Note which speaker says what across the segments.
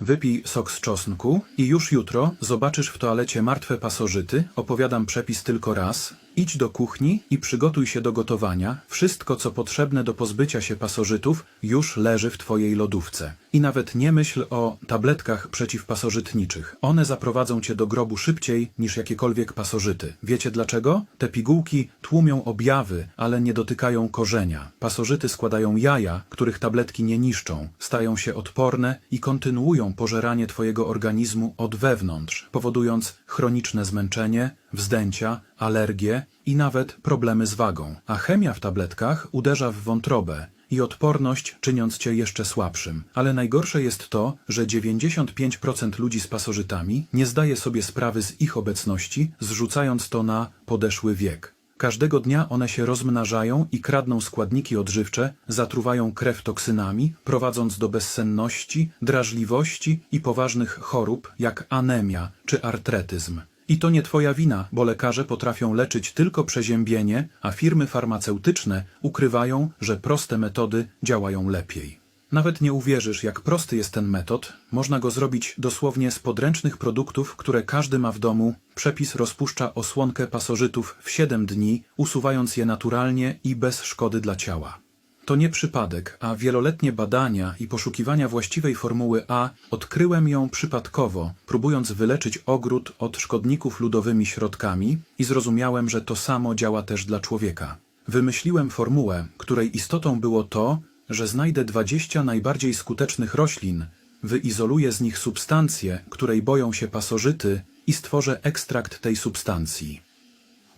Speaker 1: Wypij sok z czosnku i już jutro zobaczysz w toalecie martwe pasożyty. Opowiadam przepis tylko raz. Idź do kuchni i przygotuj się do gotowania. Wszystko, co potrzebne do pozbycia się pasożytów, już leży w twojej lodówce. I nawet nie myśl o tabletkach przeciwpasożytniczych. One zaprowadzą cię do grobu szybciej niż jakiekolwiek pasożyty. Wiecie dlaczego? Te pigułki tłumią objawy, ale nie dotykają korzenia. Pasożyty składają jaja, których tabletki nie niszczą, stają się odporne i kontynuują pożeranie twojego organizmu od wewnątrz, powodując chroniczne zmęczenie, wzdęcia, alergie i nawet problemy z wagą. A chemia w tabletkach uderza w wątrobę i odporność, czyniąc cię jeszcze słabszym. Ale najgorsze jest to, że 95% ludzi z pasożytami nie zdaje sobie sprawy z ich obecności, zrzucając to na podeszły wiek. Każdego dnia one się rozmnażają i kradną składniki odżywcze, zatruwają krew toksynami, prowadząc do bezsenności, drażliwości i poważnych chorób jak anemia czy artretyzm. I to nie twoja wina, bo lekarze potrafią leczyć tylko przeziębienie, a firmy farmaceutyczne ukrywają, że proste metody działają lepiej. Nawet nie uwierzysz, jak prosty jest ten metod. Można go zrobić dosłownie z podręcznych produktów, które każdy ma w domu. Przepis rozpuszcza osłonkę pasożytów w 7 dni, usuwając je naturalnie i bez szkody dla ciała. To nie przypadek, a wieloletnie badania i poszukiwania właściwej formuły A odkryłem ją przypadkowo, próbując wyleczyć ogród od szkodników ludowymi środkami i zrozumiałem, że to samo działa też dla człowieka. Wymyśliłem formułę, której istotą było to, że znajdę 20 najbardziej skutecznych roślin, wyizoluję z nich substancję, której boją się pasożyty i stworzę ekstrakt tej substancji.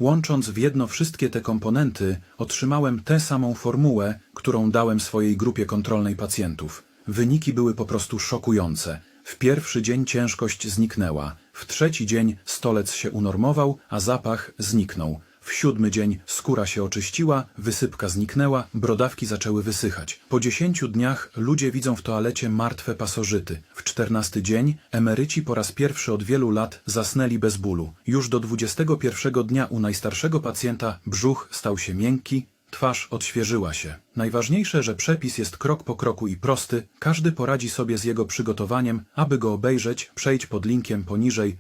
Speaker 1: Łącząc w jedno wszystkie te komponenty, otrzymałem tę samą formułę, którą dałem swojej grupie kontrolnej pacjentów. Wyniki były po prostu szokujące. W pierwszy dzień ciężkość zniknęła, w trzeci dzień stolec się unormował, a zapach zniknął. W siódmy dzień skóra się oczyściła, wysypka zniknęła, brodawki zaczęły wysychać. Po dziesięciu dniach ludzie widzą w toalecie martwe pasożyty. W czternasty dzień emeryci po raz pierwszy od wielu lat zasnęli bez bólu. Już do dwudziestego pierwszego dnia u najstarszego pacjenta brzuch stał się miękki, Twarz odświeżyła się. Najważniejsze, że przepis jest krok po kroku i prosty, każdy poradzi sobie z jego przygotowaniem, aby go obejrzeć, przejdź pod linkiem poniżej